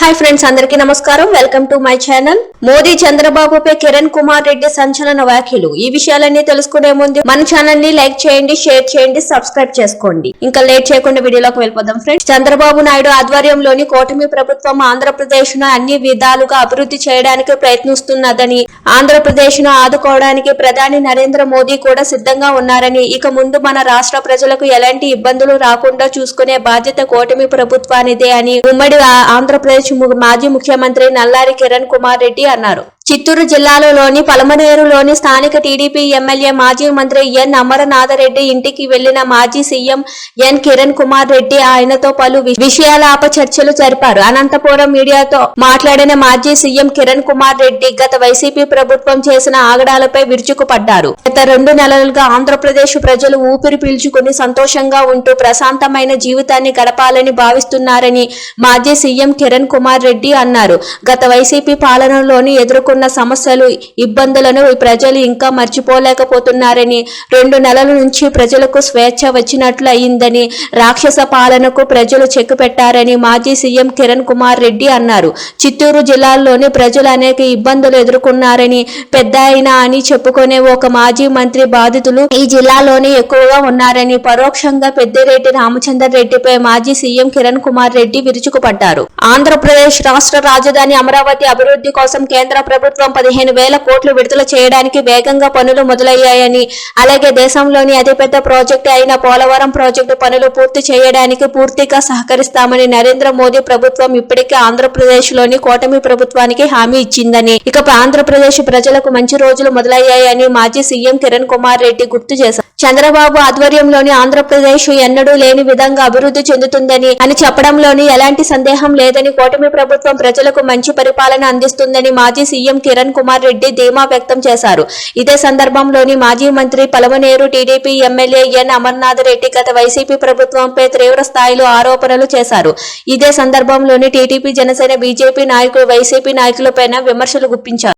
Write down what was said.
Hi friends అందరికీ నమస్కారం. Welcome to my channel Modi చంద్రబాబుపై కిరణ్ కుమార్ రెడ్డి సంచలన వ్యాఖ్యలు. ఈ విషయాలన్నీ తెలుసుకునే ముందు మన ఛానల్ని లైక్ చేయండి షేర్ చేయండి సబ్స్క్రైబ్ చేసుకోండి. ఇంకా లేట్ చేయకుండా వీడియోలోకి వెళ్ళిపోదాం ఫ్రెండ్స్ చంద్రబాబు నాయుడు ఆధ్వర్యంలోని కూటమి ప్రభుత్వం ఆంధ్రప్రదేశ్ను అన్ని విధాలుగా అభివృద్ధి చేయడానికి ప్రయత్నిస్తున్నదని ఆంధ్రప్రదేశ్ను ఆదుకోవడానికి ప్రధాని నరేంద్ర మోదీ కూడా సిద్ధంగా ఉన్నారని ఇక ముందు మన రాష్ట్ర ప్రజలకు ఎలాంటి ఇబ్బందులు రాకుండా చూసుకునే బాధ్యత కూటమి ప్రభుత్వానిదే అని ఉమ్మడి ఆంధ్రప్రదేశ్ ఆంధ్రప్రదేశ్ మాజీ ముఖ్యమంత్రి నల్లారి కిరణ్ కుమార్ రెడ్డి అన్నారు. చిత్తూరు జిల్లాలోని పలమనేరులోని స్థానిక టీడీపీ ఎమ్మెల్యే మాజీ మంత్రి ఎన్ అమరనాథరెడ్డి ఇంటికి వెళ్ళిన మాజీ సీఎం ఎన్ కిరణ్ కుమార్ రెడ్డి ఆయనతో పలు విషయాల చర్చలు జరిపారు. అనంతపురం మీడియాతో మాట్లాడిన మాజీ సీఎం కిరణ్ కుమార్ రెడ్డి గత వైసీపీ ప్రభుత్వం చేసిన ఆగడాలపై విరుచుకుపడ్డారు. గత రెండు నెలలుగా ఆంధ్రప్రదేశ్ ప్రజలు ఊపిరి పీల్చుకుని సంతోషంగా ఉంటూ ప్రశాంతమైన జీవితాన్ని గడపాలని భావిస్తున్నారని మాజీ సీఎం కిరణ్ కుమార్ రెడ్డి అన్నారు. గత వైసీపీ పాలనలోని ఎదుర్కొన్న సమస్యలు ఇబ్బందులను ప్రజలు ఇంకా మర్చిపోలేకపోతున్నారని రెండు నెలల నుంచి ప్రజలకు స్వేచ్ఛ వచ్చినట్లు అయిందని రాక్షస పాలనకు ప్రజలు చెక్ పెట్టారని మాజీ సీఎం కిరణ్ కుమార్ రెడ్డి అన్నారు. చిత్తూరు జిల్లాలోని ప్రజలు అనేక ఇబ్బందులు ఎదుర్కొన్నారని పెద్ద అయినా అని చెప్పుకునే ఒక మాజీ మంత్రి బాధితులు ఈ జిల్లాలోనే ఎక్కువగా ఉన్నారని పరోక్షంగా పెద్దిరెడ్డి రామచందర్ రెడ్డిపై మాజీ సీఎం కిరణ్ కుమార్ రెడ్డి విరుచుకుపడ్డారు. ఆంధ్రప్రదేశ్ రాష్ట్ర రాజధాని అమరావతి అభివృద్ధి కోసం కేంద్ర ప్రభుత్వం పదిహేను వేల కోట్లు విడుదల చేయడానికి వేగంగా పనులు మొదలయ్యాయని అలాగే దేశంలోని అతిపెద్ద ప్రాజెక్టు అయిన పోలవరం ప్రాజెక్టు పనులు పూర్తి చేయడానికి పూర్తిగా సహకరిస్తామని నరేంద్ర మోదీ ప్రభుత్వం ఇప్పటికే ఆంధ్రప్రదేశ్లోని కూటమి ప్రభుత్వానికి హామీ ఇచ్చిందని. ఇక ఆంధ్రప్రదేశ్ ప్రజలకు మంచి రోజులు మొదలయ్యాయని మాజీ సీఎం కిరణ్ కుమార్ రెడ్డి గుర్తు చేశారు. చంద్రబాబు ఆధ్వర్యంలోని ఆంధ్రప్రదేశ్ ఎన్నడూ లేని విధంగా అభివృద్ధి చెందుతుందని అని చెప్పడంలోని ఎలాంటి సందేహం లేదని కూటమి ప్రభుత్వం ప్రజలకు మంచి పరిపాలన అందిస్తుందని మాజీ సీఎం కిరణ్ కుమార్ రెడ్డి ధీమా వ్యక్తం చేశారు. ఇదే సందర్భంలోని మాజీ మంత్రి Palamaner TDP MLA N. Amarnath Reddy గత వైసీపీ ప్రభుత్వంపై తీవ్ర స్థాయిలో ఆరోపణలు చేశారు. ఇదే సందర్భంలోని టీడీపీ జనసేన బీజేపీ నాయకులు వైసీపీ నాయకులపైన విమర్శలు గుప్పించారు.